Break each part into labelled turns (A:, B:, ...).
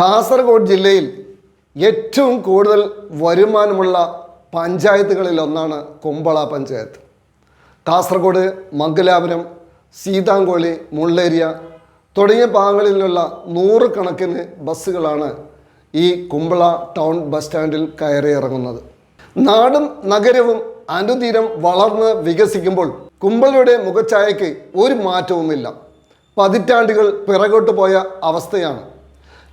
A: കാസർഗോഡ് ജില്ലയിൽ ഏറ്റവും കൂടുതൽ വരുമാനമുള്ള പഞ്ചായത്തുകളിൽ ഒന്നാണ് കുമ്പള പഞ്ചായത്ത്. കാസർഗോഡ് മംഗലാപുരം സീതാങ്കോളി മുള്ളേരിയ തുടങ്ങിയ ഭാഗങ്ങളിലുള്ള നൂറുകണക്കിന് ബസ്സുകളാണ് ഈ കുമ്പള ടൗൺ ബസ് സ്റ്റാൻഡിൽ കയറി ഇറങ്ങുന്നത്. നാടും നഗരവും അനുദിനം വളർന്ന് വികസിക്കുമ്പോൾ കുമ്പളയുടെ മുഖഛായയ്ക്ക് ഒരു മാറ്റവുമില്ല. പതിറ്റാണ്ടുകൾ പിറകോട്ട് പോയ അവസ്ഥയാണ്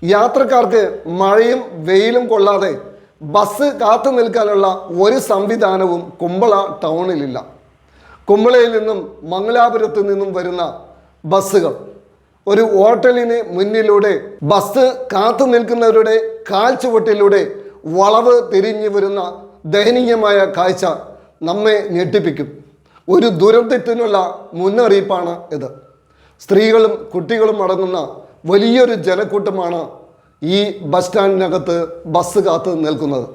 A: യാത്രക്കാർക്ക് മഴയും വെയിലും കൊള്ളാതെ ബസ് കാത്തു നിൽക്കാനുള്ള ഒരു സംവിധാനവും കുമ്പള ടൗണിലില്ല. കുമ്പളയിൽ നിന്നും മംഗലാപുരത്തു നിന്നും വരുന്ന ബസ്സുകൾ. ഒരു ഹോട്ടലിന് മുന്നിലൂടെ ബസ് കാത്തു നിൽക്കുന്നവരുടെ കാൽച്ചുവട്ടിലൂടെ വളവ് തിരിഞ്ഞു വരുന്ന ദയനീയമായ കാഴ്ച നമ്മെ ഞെട്ടിപ്പിക്കും. ഒരു ദുരന്തത്തിനുള്ള മുന്നറിയിപ്പാണ് ഇത്. സ്ത്രീകളും കുട്ടികളും അടങ്ങുന്ന വലിയൊരു ജനക്കൂട്ടമാണ് ഈ ബസ് സ്റ്റാൻഡിനകത്ത് ബസ് കാത്ത് നിൽക്കുന്നത്.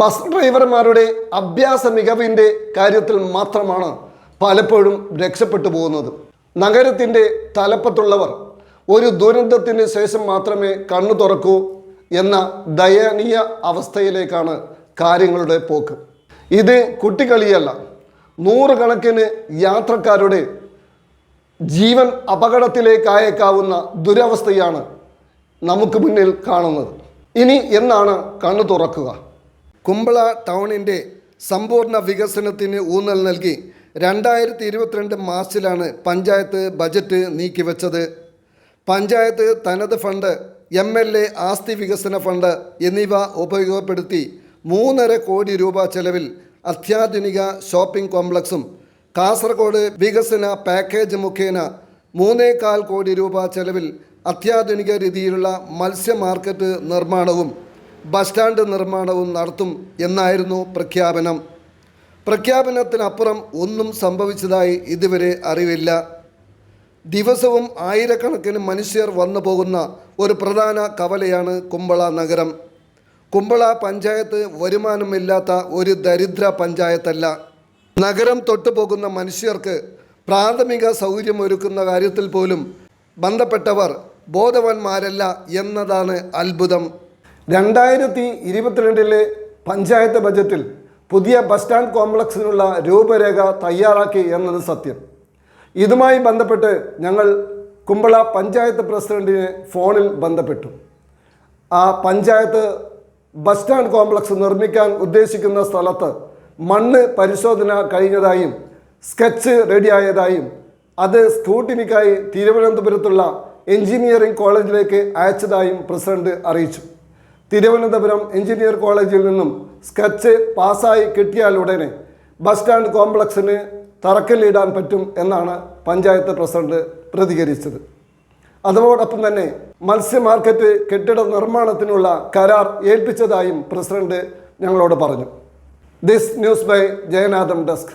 A: ബസ് ഡ്രൈവർമാരുടെ അഭ്യാസ മികവിന്റെ കാര്യത്തിൽ മാത്രമാണ് പലപ്പോഴും രക്ഷപ്പെട്ടു പോകുന്നത്. നഗരത്തിന്റെ തലപ്പത്തുള്ളവർ ഒരു ദുരന്തത്തിന് ശേഷം മാത്രമേ കണ്ണു തുറക്കൂ എന്ന ദയനീയ അവസ്ഥയിലേക്കാണ് കാര്യങ്ങളുടെ പോക്ക്. ഇത് കുട്ടികളിയല്ല നൂറുകണക്കിന് യാത്രക്കാരുടെ ജീവൻ അപകടത്തിലേക്കായേക്കാവുന്ന ദുരവസ്ഥയാണ് നമുക്ക് മുന്നിൽ കാണുന്നത്. ഇനി എന്നാണ് കണ്ണു തുറക്കുക? കുമ്പള ടൗണിന്റെ സമ്പൂർണ വികസനത്തിന് ഊന്നൽ നൽകി രണ്ടായിരത്തി ഇരുപത്തിരണ്ട് മാർച്ചിലാണ് പഞ്ചായത്ത് ബജറ്റ് നീക്കിവെച്ചത്. പഞ്ചായത്ത് തനത് ഫണ്ട് എം എൽ എ ആസ്തി വികസന ഫണ്ട് എന്നിവ ഉപയോഗപ്പെടുത്തി മൂന്നര കോടി രൂപ ചെലവിൽ അത്യാധുനിക ഷോപ്പിംഗ് കോംപ്ലക്സും കാസർഗോഡ് വികസന പാക്കേജ് മുഖേന മൂന്നേകാൽ കോടി രൂപ ചെലവിൽ അത്യാധുനിക രീതിയിലുള്ള മത്സ്യ മാർക്കറ്റ് നിർമ്മാണവും ബസ് സ്റ്റാൻഡ് നിർമ്മാണവും നടത്തും എന്നായിരുന്നു പ്രഖ്യാപനം. പ്രഖ്യാപനത്തിനപ്പുറം ഒന്നും സംഭവിച്ചതായി ഇതുവരെ അറിവില്ല. ദിവസവും ആയിരക്കണക്കിന് മനുഷ്യർ വന്നു പോകുന്ന ഒരു പ്രധാന കവലയാണ് കുമ്പള നഗരം. കുമ്പള പഞ്ചായത്ത് വരുമാനമില്ലാത്ത ഒരു ദരിദ്ര പഞ്ചായത്തല്ല. നഗരം തൊട്ടുപോകുന്ന മനുഷ്യർക്ക് പ്രാഥമിക സൗകര്യം ഒരുക്കുന്ന കാര്യത്തിൽ പോലും ബന്ധപ്പെട്ടവർ ബോധവാന്മാരല്ല എന്നതാണ് അത്ഭുതം. രണ്ടായിരത്തി ഇരുപത്തിരണ്ടിലെ പഞ്ചായത്ത് ബജറ്റിൽ പുതിയ ബസ് സ്റ്റാൻഡ് കോംപ്ലക്സിനുള്ള രൂപരേഖ തയ്യാറാക്കി എന്നത് സത്യം. ഇതുമായി ബന്ധപ്പെട്ട് ഞങ്ങൾ കുമ്പള പഞ്ചായത്ത് പ്രസിഡന്റിനെ ഫോണിൽ ബന്ധപ്പെട്ടു. ആ പഞ്ചായത്ത് ബസ് സ്റ്റാൻഡ് കോംപ്ലക്സ് നിർമ്മിക്കാൻ ഉദ്ദേശിക്കുന്ന സ്ഥലത്ത് മണ്ണ് പരിശോധന കഴിഞ്ഞതായും സ്കെച്ച് റെഡിയായതായും അത് സ്ക്രൂട്ടിനിക്കായി തിരുവനന്തപുരത്തുള്ള എഞ്ചിനീയറിംഗ് കോളേജിലേക്ക് അയച്ചതായും പ്രസിഡന്റ് അറിയിച്ചു. തിരുവനന്തപുരം എഞ്ചിനീയർ കോളേജിൽ നിന്നും സ്കെച്ച് പാസ്സായി കിട്ടിയാൽ ഉടനെ ബസ് സ്റ്റാൻഡ് കോംപ്ലക്സിന് തറക്കല്ലിടാൻ പറ്റും എന്നാണ് പഞ്ചായത്ത് പ്രസിഡന്റ് പ്രതികരിച്ചത്. അതോടൊപ്പം തന്നെ മത്സ്യ മാർക്കറ്റ് കെട്ടിട നിർമ്മാണത്തിനുള്ള കരാർ ഏൽപ്പിച്ചതായും പ്രസിഡന്റ് ഞങ്ങളോട് പറഞ്ഞു. this news by Jayanatham desk